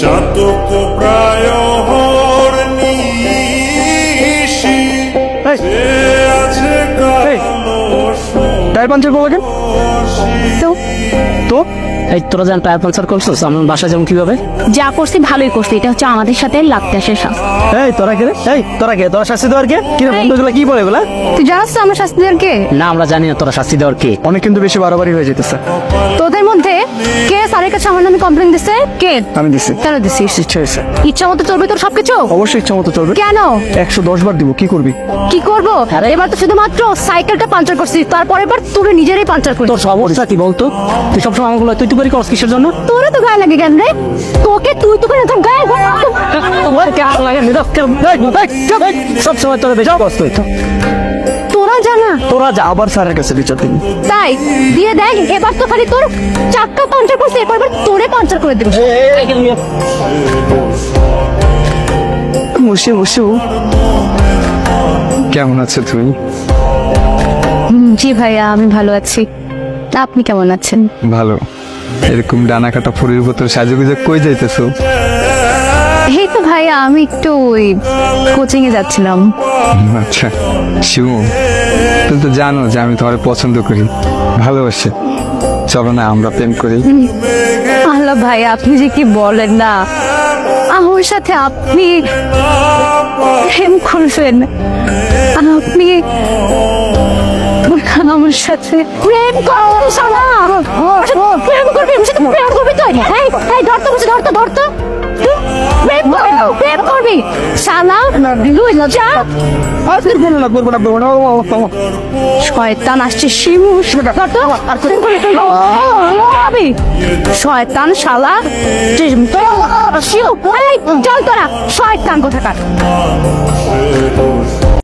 চাতক প্রায় নিশি। আছে টায়ার পাঞ্চার করল কেন? তো? তো? এই তোরা যেন টায়ার পাঞ্চার করছিস? আমার বাসা যেমন কীভাবে? যা করছি ভালোই করছি। এটা হচ্ছে আমাদের সাথে লাগতে আসে এই তোরা কে রে? এই তোরা কে? তোরা শাস্তি দেওয়ার কে? কি রে বন্ধুগুলো কি বলে এগুলা? তুই জানাস তো আমার শাস্তি দেওয়ার কে? না আমরা জানি না তোরা শাস্তি দেওয়ার কে। অনেক কিন্তু বেশি বাড়াবাড়ি হয়ে যেতেছে। তোদের মধ্যে কে নামে কমপ্লেন দিছে? কে? আমি দিছি। কেন দিছিস? ইচ্ছা হয়েছে। ইচ্ছা মতো চলবে তোর সবকিছু? অবশ্যই ইচ্ছা মতো চলবে। কেন? একশো দশ বার দিব কি করবি? কি করব? এবার তো শুধুমাত্র সাইকেলটা পাঞ্চার করছিস তারপরে এবার তুই নিজেরই পাঞ্চার করছিস তোর সমস্যা কি বলতো? তুই সবসময় আমাগুলো তুই তুই করে করস কিসের জন্য? তোরে তো গায়ে লাগে কেন রে? তোকে তুই তো করে তোর গায়ে সব সময় তোরা বেশি কষ্ট হইতো। তোরা যা আবার স্যারের কাছে বিচার দিবি। তাই দিয়ে দেখ এবার তো খালি তোর চাক্কা পাঞ্চার এরপর এবার তোরে পাঞ্চার করে দেবো। বসে বসে। কেমন আছে তুমি? জি ভাইয়া আমি ভালো আছি। আপনি কেমন আছেন? ভালো। এরকম ডানা কাটা ফুরির বোতল সাজুগুজে কই যাইতেছো? এই তো ভাইয়া আমি একটু ওই কোচিং এ যাচ্ছিলাম। আচ্ছা শিবু তুমি তো জানো যে আমি তোমার পছন্দ করি, ভালোবাসি। চলো না, আমরা প্রেম করি। আল্লাহ ভাই, আপনি যে কি বলেন না? আমার সাথে আপনি প্রেম করবেন। আপনি আমার সাথে প্রেম করবেন শালা প্রেম করবি প্রেম করবি তো? এই এই ধর তো ধর তো। করবি শালা না শয়তান আসছে শিমু আমি শয়তান। শালা চল তোরা শয়তান কোথাকার?